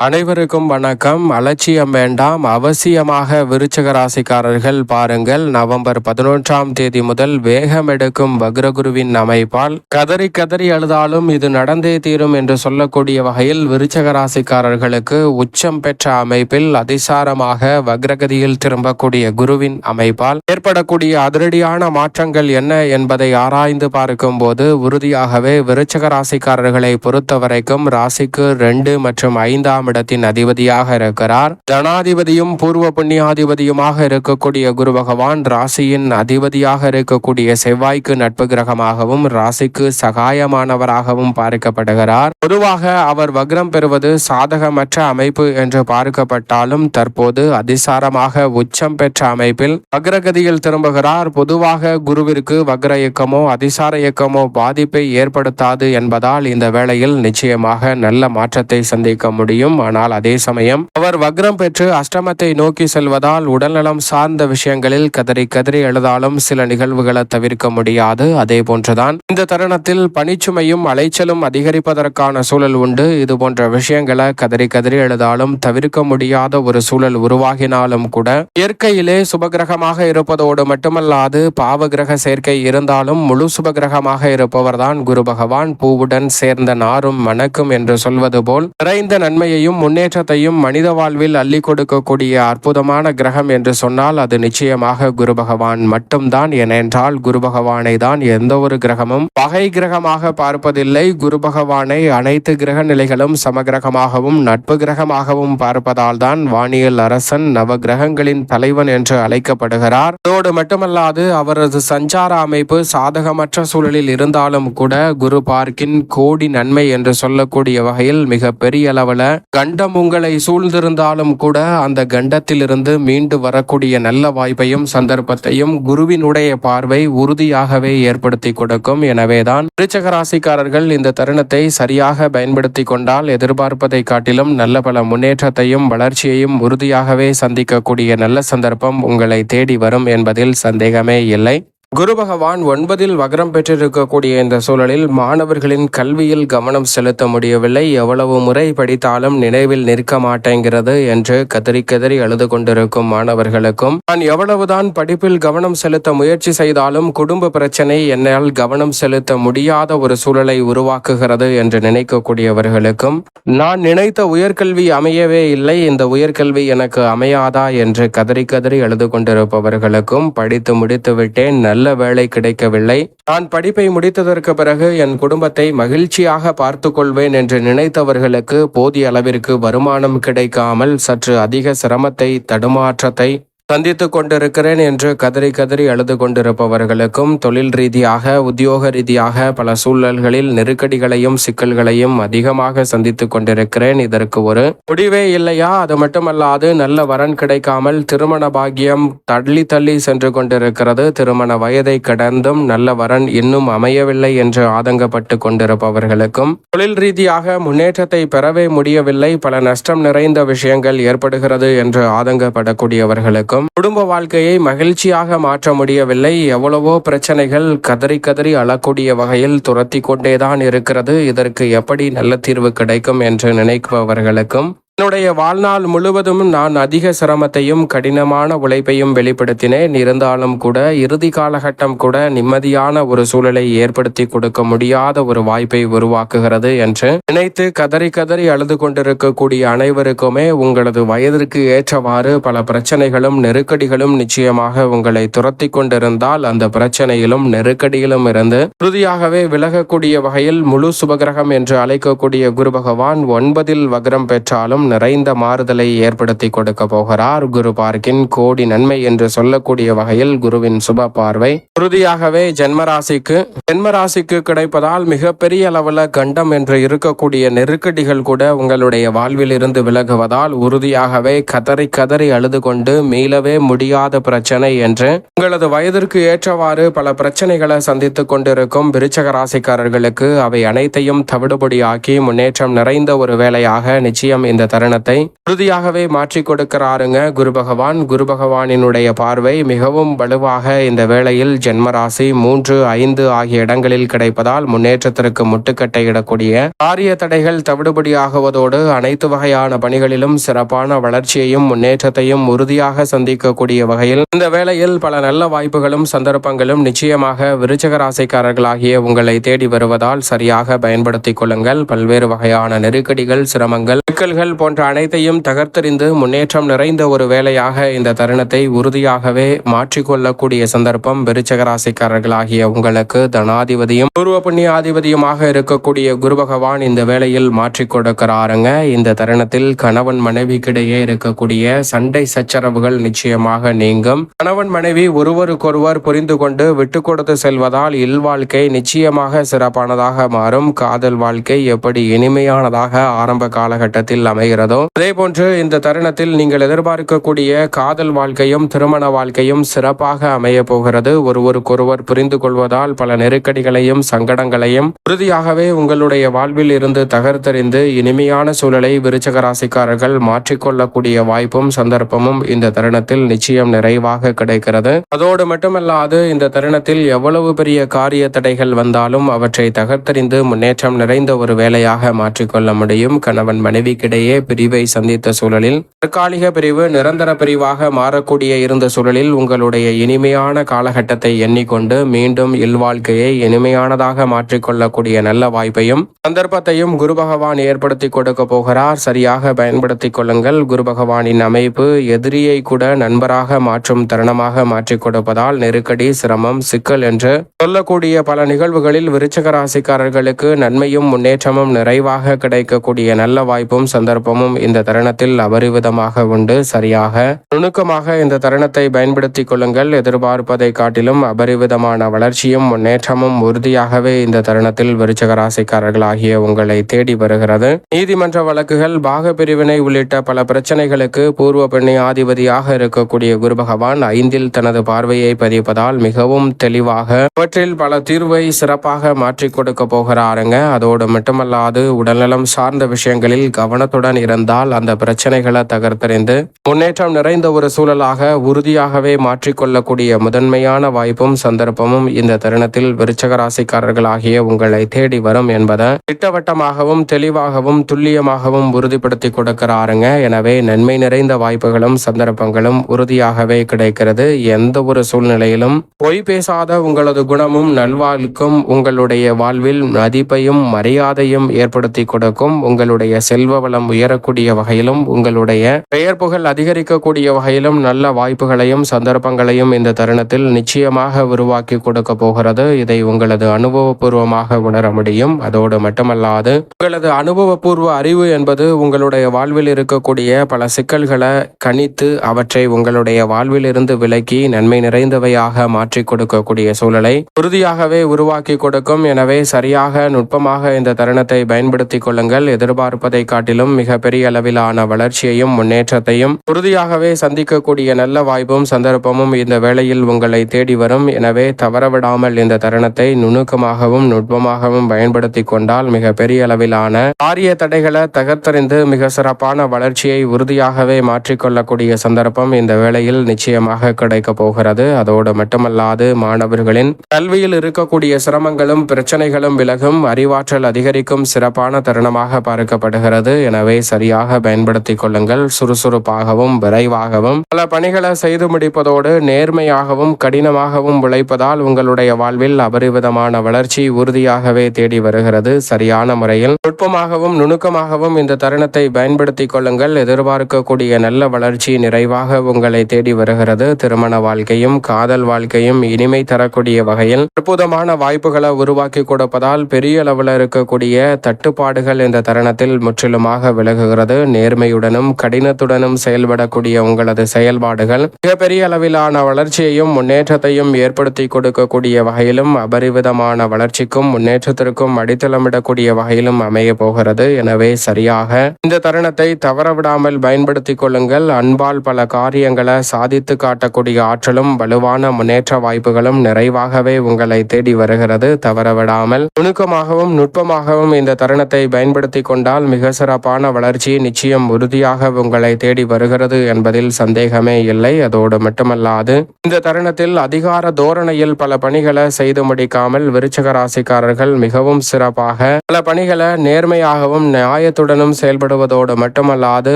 அனைவருக்கும் வணக்கம். அலட்சியம் வேண்டாம். அவசியமாக விருச்சக ராசிக்காரர்கள் பாருங்கள். நவம்பர் பதினொன்றாம் தேதி முதல் வேகம் எடுக்கும் வக்ரகுருவின் அமைப்பால் கதறி கதறி அழுதாலும் இது நடந்தே தீரும் என்று சொல்லக்கூடிய வகையில் விருச்சக ராசிக்காரர்களுக்கு உச்சம் பெற்ற அமைப்பில் அதிசாரமாக வக்ரகதியில் திரும்பக்கூடிய குருவின் அமைப்பால் ஏற்படக்கூடிய அதிரடியான மாற்றங்கள் என்ன என்பதை ஆராய்ந்து பார்க்கும் போது உறுதியாகவே விருச்சக ராசிக்காரர்களை பொறுத்தவரைக்கும் ராசிக்கு ரெண்டு மற்றும் ஐந்தாம் இடத்தின் அதிபதியாக இருக்கிறார். ஜனாதிபதியும் பூர்வ புண்ணியாதிபதியுமாக இருக்கக்கூடிய குரு பகவான் ராசியின் அதிபதியாக இருக்கக்கூடிய செவ்வாய்க்கு நட்பு கிரகமாகவும் ராசிக்கு சகாயமானவராகவும் பார்க்கப்படுகிறார். பொதுவாக அவர் வக்ரம் பெறுவது சாதகமற்ற அமைப்பு என்று பார்க்கப்பட்டாலும் தற்போது அதிசாரமாக உச்சம் பெற்ற அமைப்பில் வக்ரகதியில் திரும்புகிறார். பொதுவாக குருவிற்கு வக்ர இயக்கமோ அதிசார இயக்கமோ பாதிப்பை ஏற்படுத்தாது என்பதால் இந்த வேளையில் நிச்சயமாக நல்ல மாற்றத்தை சந்திக்க முடியும். ஆனால் அதே சமயம் அவர் வக்ரம் பெற்று அஷ்டமத்தை நோக்கி செல்வதால் உடல்நலம் சார்ந்த விஷயங்களில் கதறி கதறி எழுதாலும் சில நிகழ்வுகளை தவிர்க்க முடியாது. அதே போன்றுதான் இந்த தருணத்தில் பணிச்சுமையும் அலைச்சலும் அதிகரிப்பதற்கான சூழல் உண்டு. இது போன்ற விஷயங்களை கதறி கதறி எழுதாலும் தவிர்க்க முடியாத ஒரு சூழல் உருவாகினாலும் கூட இயற்கையிலே சுபகிரகமாக இருப்பதோடு மட்டுமல்லாது பாவகிரக சேர்க்கை இருந்தாலும் முழு சுபகிரகமாக இருப்பவர்தான் குரு பகவான். பூவுடன் சேர்ந்த நாரும் மணக்கும் என்று சொல்வது போல் நிறைந்த நன்மையையும் முன்னேற்றத்தையும் மனித வாழ்வில் அள்ளி கொடுக்கக்கூடிய அற்புதமான கிரகம் என்று சொன்னால் அது நிச்சயமாக குரு பகவான் மட்டும்தான். ஏனென்றால் குரு பகவானை தான் எந்த ஒரு கிரகமும் பகை கிரகமாக பார்ப்பதில்லை. குரு பகவானை அனைத்து கிரக நிலைகளும் சமகிரகமாகவும் நட்பு கிரகமாகவும் பார்ப்பதால் தான் வானியல் அரசன் நவ கிரகங்களின் தலைவன் என்று அழைக்கப்படுகிறார். அதோடு மட்டுமல்லாது அவரது சஞ்சார அமைப்பு சாதகமற்ற சூழலில் இருந்தாலும் கூட குரு பார்க்கின் கோடி நன்மை என்று சொல்லக்கூடிய வகையில் மிக பெரிய அளவில் கண்டம் உங்களை சூழ்ந்திருந்தாலும் கூட அந்த கண்டத்திலிருந்து மீண்டு வரக்கூடிய நல்ல வாய்ப்பையும் சந்தர்ப்பத்தையும் குருவினுடைய பார்வை உறுதியாகவே ஏற்படுத்தி கொடுக்கும். எனவேதான் விருச்சக ராசிக்காரர்கள் இந்த தருணத்தை சரியாக பயன்படுத்தி கொண்டால் எதிர்பார்ப்பதை காட்டிலும் நல்ல பல முன்னேற்றத்தையும் வளர்ச்சியையும் உறுதியாகவே சந்திக்கக்கூடிய நல்ல சந்தர்ப்பம் உங்களை தேடி வரும் என்பதில் சந்தேகமே இல்லை. குரு பகவான் ஒன்பதில் வக்ரம் பெற்றிருக்கக்கூடிய இந்த சூழலில் மாணவர்களின் கல்வியில் கவனம் செலுத்த முடியவில்லை. எவ்வளவு முறை படித்தாலும் நினைவில் நிற்க மாட்டேங்கிறது என்று கதறி கதறி அழுது கொண்டிருக்கும் மாணவர்களுக்கும். நான் எவ்வளவுதான் படிப்பில் கவனம் செலுத்த முயற்சி செய்தாலும் குடும்ப பிரச்சனை என்னால் கவனம் செலுத்த முடியாத ஒரு சூழலை உருவாக்குகிறது என்று நினைக்கக்கூடியவர்களுக்கும். நான் நினைத்த உயர்கல்வி அமையவே இல்லை. இந்த உயர்கல்வி எனக்கு அமையாதா என்று கதறி கதறி அழுது கொண்டிருப்பவர்களுக்கும் படித்து முடித்து விட்டேன். நல்ல வேலை கிடைக்கவில்லை. நான் படிப்பை முடித்ததற்கு பிறகு என் குடும்பத்தை மகிழ்ச்சியாக பார்த்து கொள்வேன் என்று நினைத்தவர்களுக்கு போதிய அளவிற்கு வருமானம் கிடைக்காமல் சற்று அதிக சிரமத்தை தடுமாற்றத்தை சந்தித்து கொண்டிருக்கிறேன் என்று கதறி கதறி அழுது கொண்டிருப்பவர்களுக்கும் தொழில் ரீதியாக உத்தியோக ரீதியாக பல சூழல்களில் நெருக்கடிகளையும் சிக்கல்களையும் அதிகமாக சந்தித்து கொண்டிருக்கிறேன். இதற்கு ஒரு முடிவே இல்லையா? அது மட்டுமல்லாது நல்ல வரன் கிடைக்காமல் திருமண பாகியம் தள்ளி தள்ளி சென்று கொண்டிருக்கிறது. திருமண வயதை கடந்தும் நல்ல வரன் இன்னும் அமையவில்லை என்று ஆதங்கப்பட்டு கொண்டிருப்பவர்களுக்கும் தொழில் ரீதியாக முன்னேற்றத்தை பெறவே முடியவில்லை. பல நஷ்டம் நிறைந்த விஷயங்கள் ஏற்படுகிறது என்று ஆதங்கப்படக்கூடியவர்களுக்கும் குடும்ப வாழ்க்கையை மகிழ்ச்சியாக மாற்ற முடியவில்லை. எவ்வளவோ பிரச்சனைகள் கதறி கதறி அழக்கூடிய வகையில் துரத்தி கொண்டேதான் இருக்கிறது. இதற்கு எப்படி நல்ல தீர்வு கிடைக்கும் என்று நினைப்பவர்களுக்கும் என்னுடைய வாழ்நாள் முழுவதும் நான் அதிக சிரமத்தையும் கடினமான உழைப்பையும் வெளிப்படுத்தினேன். இருந்தாலும் கூட இறுதி காலகட்டம் கூட நிம்மதியான ஒரு சூழலை ஏற்படுத்தி கொடுக்க முடியாத ஒரு வாய்ப்பை உருவாக்குகிறது என்று நினைத்து கதறி கதறி அழுது கொண்டிருக்கக்கூடிய அனைவருக்குமே உங்களது வயதிற்கு ஏற்றவாறு பல பிரச்சனைகளும் நெருக்கடிகளும் நிச்சயமாக உங்களை துரத்தி கொண்டிருந்தால் அந்த பிரச்சனையிலும் நெருக்கடியிலும் இருந்து உறுதியாகவே விலகக்கூடிய வகையில் முழு சுபகிரகம் என்று அழைக்கக்கூடிய குரு பகவான் ஒன்பதில் வக்ரம் பெற்றாலும் நிறைந்த மாறுதலை ஏற்படுத்தி கொடுக்க போகிறார். குரு பார்க்கின் கோடி நன்மை என்று சொல்லக்கூடிய வகையில் குருவின் சுப பார்வை. உறுதியாகவே ஜென்மராசிக்கு ஜென்மராசிக்கு கிடைப்பதால் மிகப்பெரிய அளவுல கண்டம் என்று இருக்கக்கூடிய நெருக்கடிகள் கூட உங்களுடைய வாழ்வில் இருந்து விலகுவதால் உறுதியாகவே கதறி கதறி அழுது கொண்டு மீளவே முடியாத பிரச்சனை என்று உங்களது வயதிற்கு ஏற்றவாறு பல பிரச்சனைகளை சந்தித்துக் கொண்டிருக்கும் விருச்சக ராசிக்காரர்களுக்கு அவை அனைத்தையும் தவிடுபடியாக்கி முன்னேற்றம் நிறைந்த ஒரு வேலையாக நிச்சயம் இந்த தருணத்தை உறுதியாகவே மாற்றி கொடுக்கிறாருங்க குரு பகவான். குரு பகவானினுடைய பார்வை மிகவும் வலுவாக இந்த வேளையில் ஜென்மராசி மூன்று ஐந்து ஆகிய இடங்களில் கிடைப்பதால் முன்னேற்றத்திற்கு முட்டுக்கட்டையிடக்கூடிய காரிய தடைகள் தவிடுபடியாகுவதோடு அனைத்து வகையான பணிகளிலும் சிறப்பான வளர்ச்சியையும் முன்னேற்றத்தையும் உறுதியாக சந்திக்கக்கூடிய வகையில் இந்த வேளையில் பல நல்ல வாய்ப்புகளும் சந்தர்ப்பங்களும் நிச்சயமாக விருச்சக ராசிக்காரர்களாகிய உங்களை தேடி வருவதால் சரியாக பயன்படுத்திக் கொள்ளுங்கள். பல்வேறு வகையான நெருக்கடிகள் சிரமங்கள் சிக்கல்கள் போன்ற அனைத்தையும் தகர்த்தெறிந்து முன்னேற்றம் நிறைந்த ஒரு வேலையாக இந்த தருணத்தை உறுதியாகவே மாற்றிக்கொள்ளக்கூடிய சந்தர்ப்பம் விருச்சகராசிக்காரர்களாகிய உங்களுக்கு தனாதிபதியும் பூர்வ புண்ணியாதிபதியுமாக இருக்கக்கூடிய குரு பகவான் இந்த வேளையில் மாற்றிக் கொடுக்கிறாருங்க. இந்த தருணத்தில் கணவன் மனைவிக்கிடையே இருக்கக்கூடிய சண்டை சச்சரவுகள் நிச்சயமாக நீங்கும். கணவன் மனைவி ஒருவருக்கொருவர் புரிந்து கொண்டு விட்டு கொடுத்து செல்வதால் இல்வாழ்க்கை நிச்சயமாக சிறப்பானதாக மாறும். காதல் வாழ்க்கை எப்படி இனிமையானதாக ஆரம்ப காலகட்டத்தில் அமைகிறது. அதே போன்று இந்த தருணத்தில் நீங்கள் எதிர்பார்க்கக்கூடிய காதல் வாழ்க்கையும் திருமண வாழ்க்கையும் சிறப்பாக அமைய போகிறது. ஒருவருக்கொருவர் புரிந்து கொள்வதால் பல நெருக்கடிகளையும் சங்கடங்களையும் உறுதியாகவே உங்களுடைய வாழ்வில் இருந்து தகர்த்தெறிந்து இனிமையான சூழலை விருச்சக ராசிக்காரர்கள் மாற்றிக்கொள்ளக்கூடிய வாய்ப்பும் சந்தர்ப்பமும் இந்த தருணத்தில் நிச்சயம் நிறைவாக கிடைக்கிறது. அதோடு மட்டுமல்லாது இந்த தருணத்தில் எவ்வளவு பெரிய காரிய தடைகள் வந்தாலும் அவற்றை தகர்த்தறிந்து முன்னேற்றம் நிறைந்த ஒரு வேலையாக மாற்றிக்கொள்ள முடியும். கணவன் மனைவிக்கிடையே பிரிவை சந்தித்த சூழலில் தற்காலிக பிரிவு நிரந்தர பிரிவாக மாறக்கூடிய இருந்த சூழலில் உங்களுடைய இனிமையான காலகட்டத்தை எண்ணிக்கொண்டு மீண்டும் இல்வாழ்க்கையை இனிமையானதாக மாற்றிக்கொள்ளக்கூடிய நல்ல வாய்ப்பையும் சந்தர்ப்பத்தையும் குரு பகவான் ஏற்படுத்தி கொடுக்க போகிறார். சரியாக பயன்படுத்திக் கொள்ளுங்கள். குரு பகவானின் அமைப்பு எதிரியை கூட நண்பராக மாற்றும் தருணமாக மாற்றிக் கொடுப்பதால் நெருக்கடி சிரமம் சிக்கல் என்று சொல்லக்கூடிய பல நிகழ்வுகளில் விருச்சக ராசிக்காரர்களுக்கு நன்மையும் முன்னேற்றமும் நிறைவாக கிடைக்கக்கூடிய நல்ல வாய்ப்பும் சந்தர்ப்பம் சந்தர்ப்பமும் இந்த தருணத்தில் அபரிவிதமாக உண்டு. சரியாக. நுணுக்கமாக இந்த தருணத்தை பயன்படுத்திக் கொள்ளுங்கள். எதிர்பார்ப்பதை காட்டிலும் அபரிவிதமான வளர்ச்சியும் முன்னேற்றமும் உறுதியாகவே இந்த தருணத்தில் விருச்சக உங்களை தேடி வருகிறது. நீதிமன்ற வழக்குகள் பாக பிரிவினை உள்ளிட்ட பல பிரச்சனைகளுக்கு பூர்வ பெண்ணை ஆதிபதியாக இருக்கக்கூடிய குரு பகவான் ஐந்தில் தனது பார்வையை பதிப்பதால் மிகவும் தெளிவாக அவற்றில் பல தீர்வை சிறப்பாக மாற்றிக் கொடுக்க போகிறாருங்க. அதோடு மட்டுமல்லாது உடல்நலம் சார்ந்த விஷயங்களில் கவனத்துடன் இருந்தால் அந்த பிரச்சனைகளை தகர்த்தறிந்து முன்னேற்றம் நிறைந்த ஒரு சூழலாக உறுதியாகவே மாற்றிக்கொள்ளக்கூடிய முதன்மையான வாய்ப்பும் சந்தர்ப்பமும் இந்த தருணத்தில் விருச்சக ராசிக்காரர்களாகிய உங்களை தேடி வரும் என்பதை திட்டவட்டமாகவும் தெளிவாகவும் துல்லியமாகவும் உறுதிப்படுத்தி கொடுக்கிறாருங்க. எனவே நன்மை நிறைந்த வாய்ப்புகளும் சந்தர்ப்பங்களும் உறுதியாகவே கிடைக்கிறது. எந்த ஒரு சூழ்நிலையிலும் பொய் பேசாத உங்களது குணமும் நல்வாழ்க்கும் உங்களுடைய வாழ்வில் மதிப்பையும் மரியாதையும் ஏற்படுத்தி கொடுக்கும். உங்களுடைய செல்வ வளம் உயர் உயரக்கூடிய வகையிலும் உங்களுடைய பெயர் புகழ் அதிகரிக்கக்கூடிய வகையிலும் நல்ல வாய்ப்புகளையும் சந்தர்ப்பங்களையும் இந்த தருணத்தில் நிச்சயமாக உருவாக்கி கொடுக்க போகிறது. இதை உங்களது அனுபவபூர்வமாக உணர முடியும். அதோடு மட்டுமல்லாது உங்களது அனுபவபூர்வ அறிவு என்பது உங்களுடைய வாழ்வில் இருக்கக்கூடிய பல சிக்கல்களை கணித்து அவற்றை உங்களுடைய வாழ்வில் இருந்து விலக்கி நன்மை நிறைந்தவையாக மாற்றி கொடுக்கக்கூடிய சூழலை உறுதியாகவே உருவாக்கி கொடுக்கும். எனவே சரியாக நுட்பமாக இந்த தருணத்தை பயன்படுத்திக் கொள்ளுங்கள். எதிர்பார்ப்பதை காட்டிலும் மிக பெரிய அளவிலான வளர்ச்சியையும் முன்னேற்றத்தையும் உறுதியாகவே சந்திக்கக்கூடிய நல்ல வாய்ப்பும் சந்தர்ப்பமும் இந்த வேளையில் உங்களை தேடி வரும். எனவே தவறவிடாமல் இந்த தருணத்தை நுணுக்கமாகவும் நுட்பமாகவும் பயன்படுத்தி கொண்டால் மிக பெரிய அளவிலான காரிய தடைகளை தகர்த்தறிந்து மிக சிறப்பான வளர்ச்சியை உறுதியாகவே மாற்றிக்கொள்ளக்கூடிய சந்தர்ப்பம் இந்த வேளையில் நிச்சயமாக கிடைக்கப் போகிறது. அதோடு மட்டுமல்லாது மாணவர்களின் கல்வியில் இருக்கக்கூடிய சிரமங்களும் பிரச்சனைகளும் விலகும் அறிவாற்றல் அதிகரிக்கும் சிறப்பான தருணமாக பார்க்கப்படுகிறது. எனவே சரியாக பயன்படுத்திக் கொள்ளுங்கள். சுறுசுறுப்பாகவும் விரைவாகவும். பல பணிகளை செய்து முடிப்பதோடு நேர்மையாகவும் கடினமாகவும் உழைப்பதால் உங்களுடைய வாழ்வில் அபரிவிதமான வளர்ச்சி உறுதியாகவே தேடி வருகிறது. சரியான முறையில் நுட்பமாகவும் நுணுக்கமாகவும் இந்த தருணத்தை பயன்படுத்திக் கொள்ளுங்கள். எதிர்பார்க்கக்கூடிய நல்ல வளர்ச்சி நிறைவாக உங்களை தேடி வருகிறது. திருமண வாழ்க்கையும் காதல் வாழ்க்கையும் இனிமை தரக்கூடிய வகையில் அற்புதமான வாய்ப்புகளை உருவாக்கி கொடுப்பதால் பெரிய அளவில் இருக்கக்கூடிய தட்டுப்பாடுகள் இந்த தருணத்தில் முற்றிலுமாக விலகுகிறது நேர்மையுடனும் கடினத்துடனும் செயல்படக்கூடிய உங்களது செயல்பாடுகள் மிகப்பெரிய அளவிலான வளர்ச்சியையும் முன்னேற்றத்தையும் ஏற்படுத்தி கொடுக்கக்கூடிய வகையிலும் அபரிவிதமான வளர்ச்சிக்கும் முன்னேற்றத்திற்கும் அடித்தளமிடக்கூடிய வகையிலும் அமைய போகிறது. எனவே சரியாக இந்த தருணத்தை தவறவிடாமல் பயன்படுத்திக் கொள்ளுங்கள். அன்பால் பல காரியங்களை சாதித்து காட்டக்கூடிய ஆற்றலும் வலுவான முன்னேற்ற வாய்ப்புகளும் நிறைவாகவே உங்களை தேடி வருகிறது. தவறவிடாமல் நுணுக்கமாகவும் நுட்பமாகவும் இந்த தருணத்தை பயன்படுத்தி கொண்டால் மிக சிறப்பான வளர்ச்சி உணர்ச்சி நிச்சயம் உறுதியாக உங்களை தேடி வருகிறது என்பதில் சந்தேகமே இல்லை. அதோடு மட்டுமல்லாது இந்த தருணத்தில் அதிகார தோரணையில் பல பணிகளை செய்து முடிக்காமல் விருச்சக ராசிக்காரர்கள் மிகவும் சிறப்பாக பல பணிகளை நேர்மையாகவும் நியாயத்துடனும் செயல்படுவதோடு மட்டுமல்லாது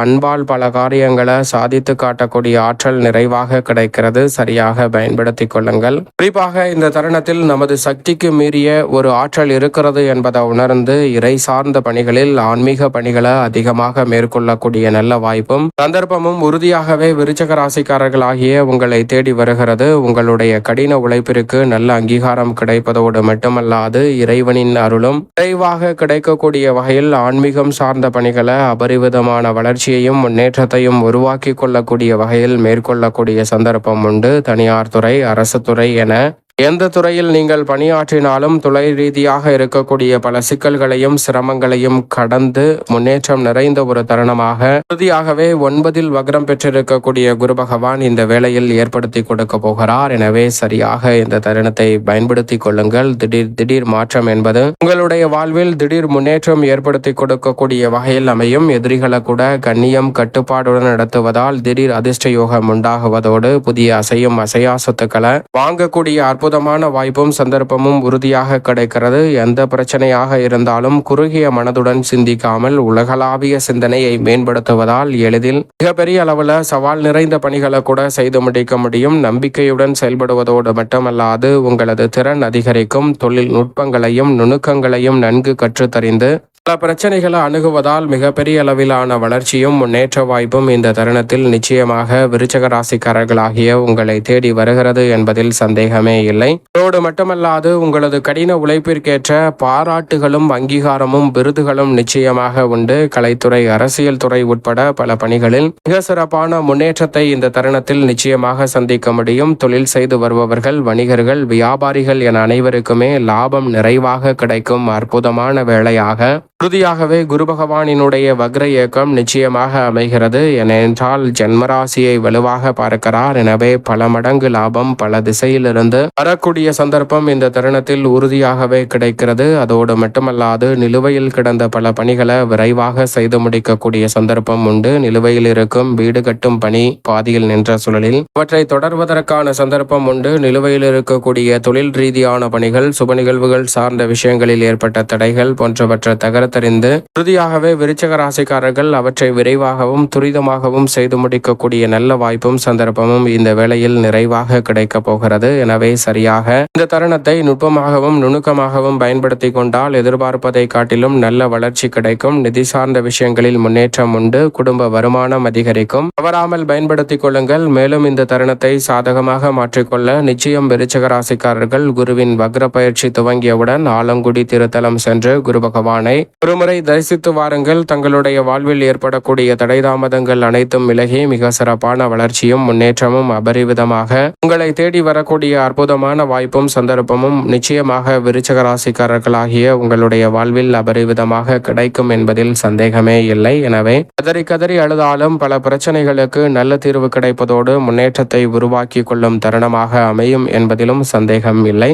அன்பால் பல காரியங்களை சாதித்து காட்டக்கூடிய ஆற்றல் நிறைவாக கிடைக்கிறது. சரியாக பயன்படுத்திக் கொள்ளுங்கள். குறிப்பாக இந்த தருணத்தில் நமது சக்திக்கு மீறிய ஒரு ஆற்றல் இருக்கிறது என்பதை உணர்ந்து இறை சார்ந்த பணிகளில் ஆன்மீக பணிகளை அதிகமாக மேற்கொள்ளக்கூடிய நல்ல வாய்ப்பும் சந்தர்ப்பமும் உறுதியாகவே விருச்சக ராசிக்காரர்களாகிய உங்களை தேடி வருகிறது. உங்களுடைய கடின உழைப்பிற்கு நல்ல அங்கீகாரம் கிடைப்பதோடு மட்டுமல்லாது இறைவனின் அருளும் விரைவாக கிடைக்கக்கூடிய வகையில் ஆன்மீகம் சார்ந்த பணிகளை அபரிவிதமான வளர்ச்சியையும் முன்னேற்றத்தையும் உருவாக்கி கொள்ளக்கூடிய வகையில் மேற்கொள்ளக்கூடிய சந்தர்ப்பம் உண்டு. தனியார் துறை அரசு துறை என எந்த துறையில் நீங்கள் பணியாற்றினாலும் துறை ரீதியாக இருக்கக்கூடிய பல சிக்கல்களையும் சிரமங்களையும் கடந்து முன்னேற்றம் நிறைந்த ஒரு தருணமாக உறுதியாகவே ஒன்பதில் வக்ரம் பெற்றிருக்கக்கூடிய குரு பகவான் இந்த வேளையில் ஏற்படுத்தி கொடுக்க போகிறார். எனவே சரியாக இந்த தருணத்தை பயன்படுத்தி கொள்ளுங்கள். திடீர் திடீர் மாற்றம் என்பது உங்களுடைய வாழ்வில் திடீர் முன்னேற்றம் ஏற்படுத்தி கொடுக்கக்கூடிய வகையில் அமையும். எதிரிகளை கூட கண்ணியம் கட்டுப்பாடுடன் நடத்துவதால் திடீர் அதிர்ஷ்ட யோகம் உண்டாகுவதோடு புதிய அசையும் அசையா சொத்துக்களை வாங்கக்கூடிய அற்புதமான வாய்ப்பும் சந்தர்ப்பமும் உறுதியாக கிடைக்கிறது. எந்த பிரச்சனையாக இருந்தாலும் குறுகிய மனதுடன் சிந்திக்காமல் உலகளாவிய சிந்தனையை மேம்படுத்துவதால் எளிதில் மிகப்பெரிய அளவில் சவால் நிறைந்த பணிகளை கூட செய்து முடிக்க முடியும். நம்பிக்கையுடன் செயல்படுவதோடு மட்டுமல்லாது உங்களது திறன் அதிகரிக்கும். தொழில் நுட்பங்களையும் நுணுக்கங்களையும் நன்கு கற்றுத்தறிந்து பல பிரச்சனைகளை அணுகுவதால் மிகப்பெரிய அளவிலான வளர்ச்சியும் முன்னேற்ற வாய்ப்பும் இந்த தருணத்தில் நிச்சயமாக விருச்சக ராசிக்காரர்களாகிய உங்களை தேடி வருகிறது என்பதில் சந்தேகமே இல்லை. அதோடு மட்டுமல்லாது உங்களது கடின உழைப்பிற்கேற்ற பாராட்டுகளும் அங்கீகாரமும் விருதுகளும் நிச்சயமாக உண்டு. கலைத்துறை அரசியல் துறை உட்பட பல பணிகளில் மிக சிறப்பான முன்னேற்றத்தை இந்த தருணத்தில் நிச்சயமாக சந்திக்க முடியும். தொழில் செய்து வருபவர்கள் வணிகர்கள் வியாபாரிகள் என அனைவருக்குமே லாபம் நிறைவாக கிடைக்கும். அற்புதமான வேளையாக உறுதியாகவே குரு பகவானினுடைய வக்ர இயக்கம் நிச்சயமாக அமைகிறது. ஏனென்றால் ஜென்மராசியை வலுவாக பார்க்கிறார். எனவே பல மடங்கு லாபம் பல திசையிலிருந்து வரக்கூடிய சந்தர்ப்பம் இந்த தருணத்தில் உறுதியாகவே கிடைக்கிறது. அதோடு மட்டுமல்லாது நிலுவையில் கிடந்த பல பணிகளை விரைவாக செய்து முடிக்கக்கூடிய சந்தர்ப்பம் உண்டு. நிலுவையில் இருக்கும் வீடு கட்டும் பணி பாதியில் நின்ற சூழலில் அவற்றை தொடர்வதற்கான சந்தர்ப்பம் உண்டு. நிலுவையில் இருக்கக்கூடிய தொழில் ரீதியான பணிகள் சுப நிகழ்வுகள் சார்ந்த விஷயங்களில் ஏற்பட்ட தடைகள் போன்றவற்றை தகர கருத்தறிந்து உறுதியாகவே விருச்சக ராசிக்காரர்கள் அவற்றை விரைவாகவும் துரிதமாகவும் செய்து முடிக்கக்கூடிய நல்ல வாய்ப்பும் சந்தர்ப்பமும் இந்த வேளையில் நிறைவாக கிடைக்கப் போகிறது. எனவே சரியாக இந்த தருணத்தை நுட்பமாகவும் நுணுக்கமாகவும் பயன்படுத்தி கொண்டால் எதிர்பார்ப்பதை காட்டிலும் நல்ல வளர்ச்சி கிடைக்கும். நிதி சார்ந்த விஷயங்களில் முன்னேற்றம் உண்டு. குடும்ப வருமானம் அதிகரிக்கும். தவறாமல் பயன்படுத்திக் கொள்ளுங்கள். மேலும் இந்த தருணத்தை சாதகமாக மாற்றிக்கொள்ள நிச்சயம் விருச்சக ராசிக்காரர்கள் குருவின் வக்ர பயிற்சி துவங்கியவுடன் ஆலங்குடி திருத்தலம் சென்று குரு பகவானை ஒருமுறை தரிசித்து வாருங்கள். தங்களுடைய வாழ்வில் ஏற்படக்கூடிய தடை தாமதங்கள் அனைத்தும் விலகி மிக சிறப்பான வளர்ச்சியும் முன்னேற்றமும் அபரிவிதமாக உங்களை தேடி வரக்கூடிய அற்புதமான வாய்ப்பும் சந்தர்ப்பமும் நிச்சயமாக விருச்சக ராசிக்காரர்களாகிய உங்களுடைய வாழ்வில் அபரிவிதமாக கிடைக்கும் என்பதில் சந்தேகமே இல்லை. எனவே கதறி கதறி அழுதாலும் பல பிரச்சனைகளுக்கு நல்ல தீர்வு கிடைப்பதோடு முன்னேற்றத்தை உருவாக்கி கொள்ளும் தருணமாக அமையும் என்பதிலும் சந்தேகம் இல்லை.